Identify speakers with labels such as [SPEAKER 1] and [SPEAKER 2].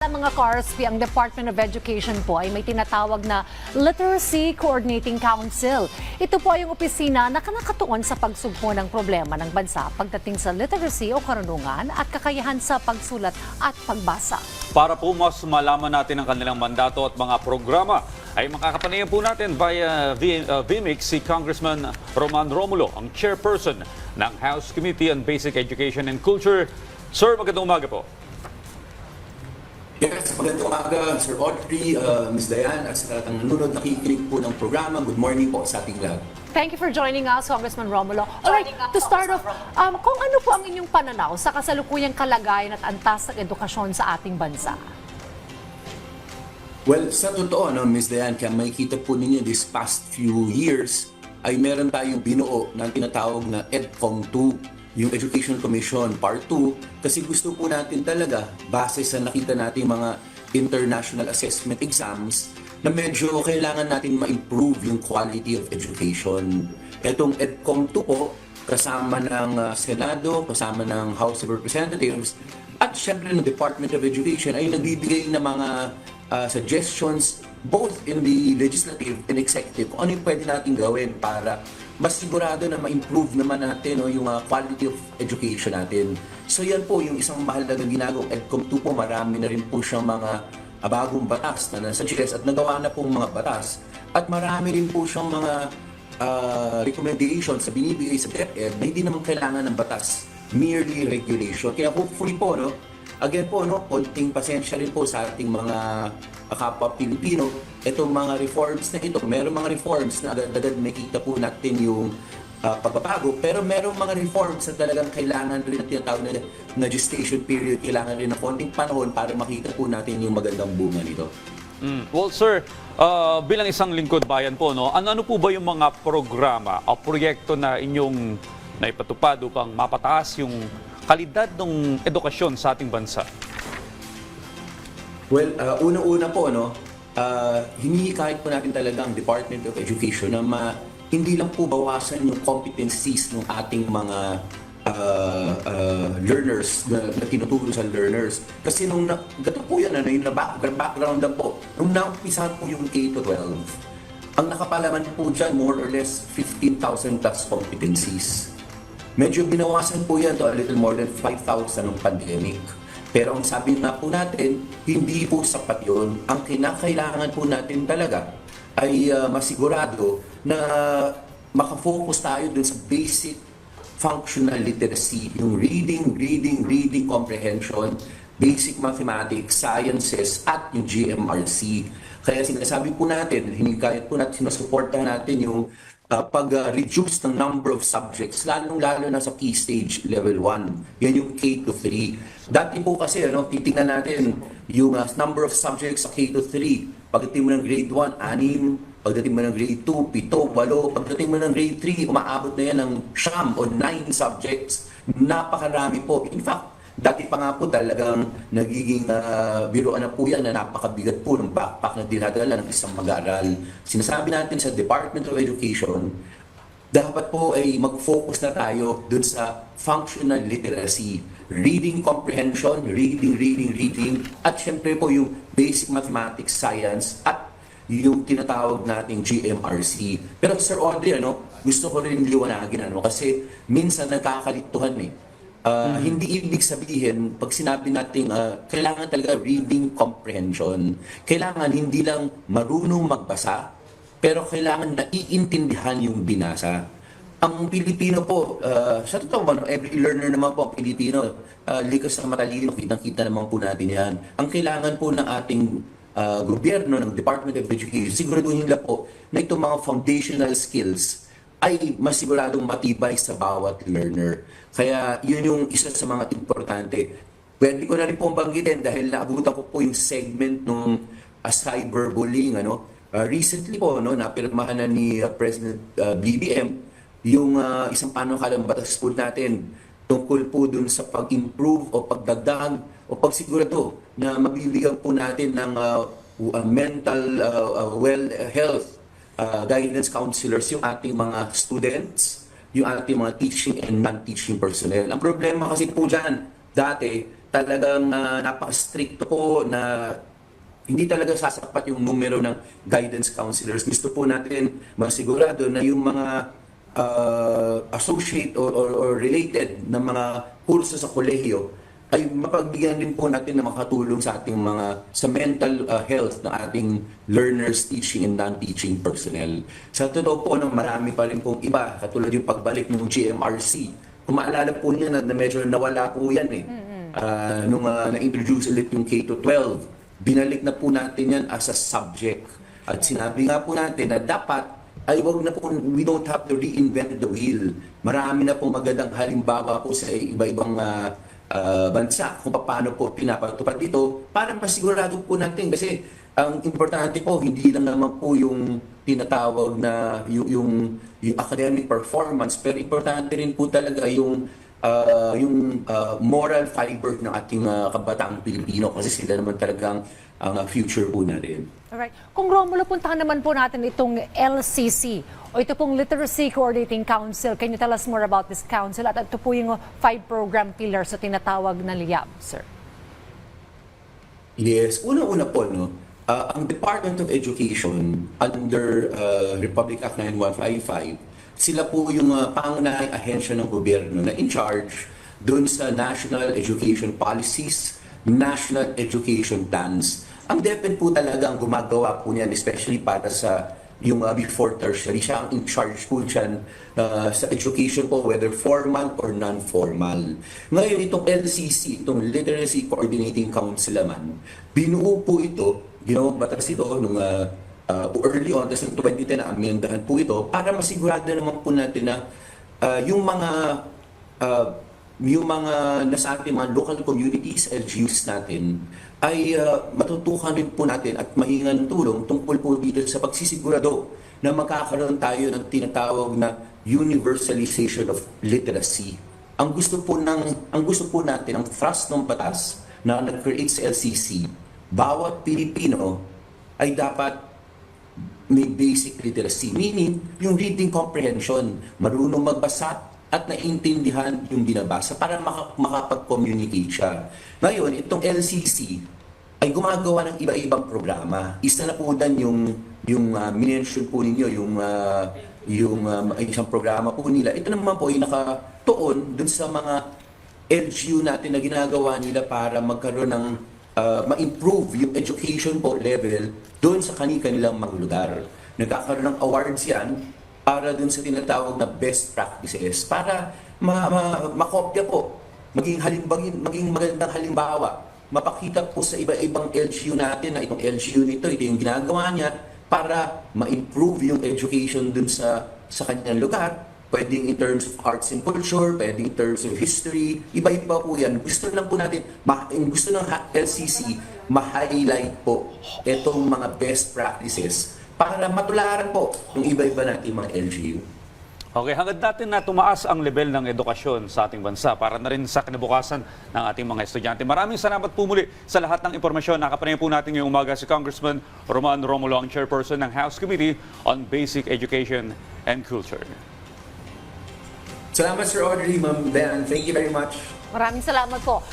[SPEAKER 1] Sa mga CARSP, ang Department of Education po ay may tinatawag na Literacy Coordinating Council. Ito po ay yung opisina na kanakatuon sa pagsugpo ng problema ng bansa pagdating sa literacy o karunungan at kakayahan sa pagsulat at pagbasa.
[SPEAKER 2] Para po mas malaman natin ang kanilang mandato at mga programa, ay makakapanayan po natin via V- uh, si Congressman Roman Romulo, ang chairperson ng House Committee on Basic Education and Culture. Sir, magandang umaga po.
[SPEAKER 3] Yes, magandang umaga, Sir Audrey, uh, Ms. Diane, at sa lahat ng nanonood, nakikinig po ng programa. Good morning po sa ating lahat.
[SPEAKER 1] Thank you for joining us, Congressman Romulo. Alright, to start off, um, kung ano po ang inyong pananaw sa kasalukuyang kalagayan at antas ng edukasyon sa ating bansa?
[SPEAKER 3] Well, sa totoo, no, Ms. Diane, kaya makikita po ninyo this past few years, ay meron tayong binuo na tinatawag na EDCOM 2, yung Education Commission Part 2, kasi gusto po natin talaga, base sa nakita nating mga international assessment exams, na medyo kailangan natin ma-improve yung quality of education. Etong EDCOM 2 po, kasama ng uh, Senado, kasama ng House of Representatives, at syempre ng Department of Education ay nagbibigay ng mga uh, suggestions both in the legislative and executive kung ano yung pwede natin gawin para mas sigurado na ma-improve naman natin no, yung uh, quality of education natin. So yan po yung isang mahalagang ginagawa. EDCOM 2 po, marami na rin po siyang mga uh, bagong batas na nasa GS at nagawa na pong mga batas. At marami rin po siyang mga uh, recommendations na binibigay sa DepEd na hindi naman kailangan ng batas, merely regulation. Kaya hopefully po, no, again po, no, konting pasensya rin po sa ating mga kapwa Pilipino, itong mga reforms na ito, meron mga reforms na agad-agad nakikita po natin yung uh, pagbabago, pero merong mga reforms na talagang kailangan rin na tinatawag na, na gestation period, kailangan rin ng konting panahon para makita po natin yung magandang bunga nito.
[SPEAKER 2] Mm. Well, sir, uh, bilang isang lingkod bayan po, no, ano, ano po ba yung mga programa o proyekto na inyong naipatupad upang mapataas yung kalidad ng edukasyon sa ating bansa?
[SPEAKER 3] Well, uh, unang-una po, no, uh, hinihikayat po natin talaga ang Department of Education na ma, hindi lang po bawasan yung competencies ng ating mga uh, uh, learners na, na tinuturo sa learners. Kasi nung na, gato po yan, ano, yung na back, background lang po, nung naumpisa po yung K-12, ang nakapalaman po dyan, more or less 15,000 plus competencies. Medyo binawasan po yan to a little more than 5,000 ng pandemic. Pero ang sabi nga po natin, hindi po sapat yun. Ang kinakailangan po natin talaga ay uh, masigurado na makafocus tayo dun sa basic functional literacy, yung reading, reading, reading comprehension, basic mathematics, sciences, at yung GMRC. Kaya sinasabi po natin, hinikayat po natin, sinusuportahan natin yung uh, pag-reduce ng number of subjects, lalong-lalo na sa key stage level 1. Yan yung K to 3. Dati po kasi, ano, titingnan natin yung uh, number of subjects sa K to 3. Pagdating mo ng grade 1, 6. Pagdating mo ng grade 2, 7, 8. Pagdating mo ng grade 3, umaabot na yan ng siyam o 9 subjects. Napakarami po. In fact, Dati pa nga po talagang nagiging uh, biruan na po yan na napakabigat po ng backpack na dinadala ng isang mag-aaral. Sinasabi natin sa Department of Education, dapat po ay mag-focus na tayo dun sa functional literacy, reading comprehension, reading, reading, reading, at syempre po yung basic mathematics, science, at yung tinatawag nating GMRC. Pero Sir Audrey, ano, gusto ko rin liwanagin ano, kasi minsan nagkakalituhan eh. Uh, Hindi ibig sabihin, pag sinabi natin uh, kailangan talaga reading comprehension, kailangan hindi lang marunong magbasa, pero kailangan naiintindihan yung binasa. Ang Pilipino po, uh, sa totoo ano, every learner naman po, ang Pilipino, uh, likas na matalino, kitang-kita naman po natin yan. Ang kailangan po ng ating uh, gobyerno, ng Department of Education, siguraduhin nila po na itong mga foundational skills ay masiguradong matibay sa bawat learner. Kaya yun yung isa sa mga importante. Pwede ko na rin pong banggitin dahil naabutan ko po yung segment ng uh, cyberbullying. Ano? Uh, recently po, no, napirmahan na ni uh, President uh, BBM yung uh, isang panukalang batas po natin tungkol po dun sa pag-improve o pagdagdag o pagsigurado na mabibigyan po natin ng uh, uh, mental uh, uh, well health uh, guidance counselors yung ating mga students, yung ating mga teaching and non-teaching personnel. Ang problema kasi po dyan, dati, talagang uh, napaka-stricto po na hindi talaga sasapat yung numero ng guidance counselors. Gusto po natin masigurado na yung mga uh, associate or, or, or related na mga kurso sa kolehiyo ay mapagbigyan din po natin na makatulong sa ating mga sa mental uh, health ng ating learners, teaching and non-teaching personnel. Sa totoo po, no, marami pa rin pong iba, katulad yung pagbalik ng GMRC. Kung maalala po niya na, na medyo nawala po yan eh. Ah, nung uh, na-introduce ulit yung K-12, binalik na po natin yan as a subject. At sinabi nga po natin na dapat ay wag na po, we don't have to reinvent the wheel. Marami na po magandang halimbawa po sa iba-ibang ah, ah, bansa kung paano po pinapatupad dito para masigurado po natin. Kasi ang importante po hindi lang naman po yung tinatawag na yung, yung, yung academic performance pero importante rin po talaga yung ah, yung ah, moral fiber ng ating ah, kabataang Pilipino kasi sila naman talagang ang ah, future po natin.
[SPEAKER 1] Alright. Kung Romulo, puntahan naman po natin itong LCC o ito pong Literacy Coordinating Council. Can you tell us more about this council? At ito po yung five program pillars sa tinatawag na LIAB, sir.
[SPEAKER 3] Yes, una-una po, no, ah, ang Department of Education under ah, Republic Act 9155, sila po yung uh, pangunahing ahensya ng gobyerno na in charge doon sa national education policies, national education plans. Ang DepEd po talaga ang gumagawa po niyan, especially para sa yung uh, before tertiary. Siya ang in charge po dyan uh, sa education po, whether formal or non-formal. Ngayon, itong LCC, itong Literacy Coordinating Council naman, binuo po ito, ginawa batas ito nung uh, uh, early on, noong 2010 na amendahan po ito, para masigurado naman po natin na uh, yung mga uh, yung mga nasa ating mga local communities, LGUs natin, ay uh, matutukan rin po natin at mahingan ng tulong tungkol po dito sa pagsisigurado na magkakaroon tayo ng tinatawag na universalization of literacy. Ang gusto po ng ang gusto po natin ang thrust ng batas na nag-create sa LCC, bawat Pilipino ay dapat may basic literacy, meaning yung reading comprehension, marunong magbasa at naiintindihan yung binabasa para maka- makapag-communicate siya. Ngayon, itong LCC ay gumagawa ng iba-ibang programa. Isa na po dan yung yung uh, minention po ninyo, yung ah, yung um, isang programa po nila. Ito naman po ay nakatuon dun sa mga LGU natin na ginagawa nila para magkaroon ng uh, ma-improve yung education po level doon sa kani-kanilang mga lugar. Nagkakaroon ng awards yan para doon sa tinatawag na best practices para ma- ma- makopya po, maging halimbagin, maging magandang halimbawa, mapakita po sa iba-ibang LGU natin na itong LGU nito, ito yung ginagawa niya para ma-improve yung education dun sa sa kanyang lugar. Pwedeng in terms of arts and culture, pwedeng in terms of history, iba-iba po yan. Gusto lang po natin, gusto ng LCC, ma-highlight po itong mga best practices para matularan po yung iba-iba nating mga LGU.
[SPEAKER 2] Okay, hangad natin na tumaas ang level ng edukasyon sa ating bansa para na rin sa kinabukasan ng ating mga estudyante. Maraming salamat po muli sa lahat ng impormasyon. Nakapanay po natin ngayong umaga si Congressman Roman Romulo, ang chairperson ng House Committee on Basic Education and Culture.
[SPEAKER 3] Salamat Sir Audrey, Ma'am Ben. Thank you very much.
[SPEAKER 1] Maraming salamat po.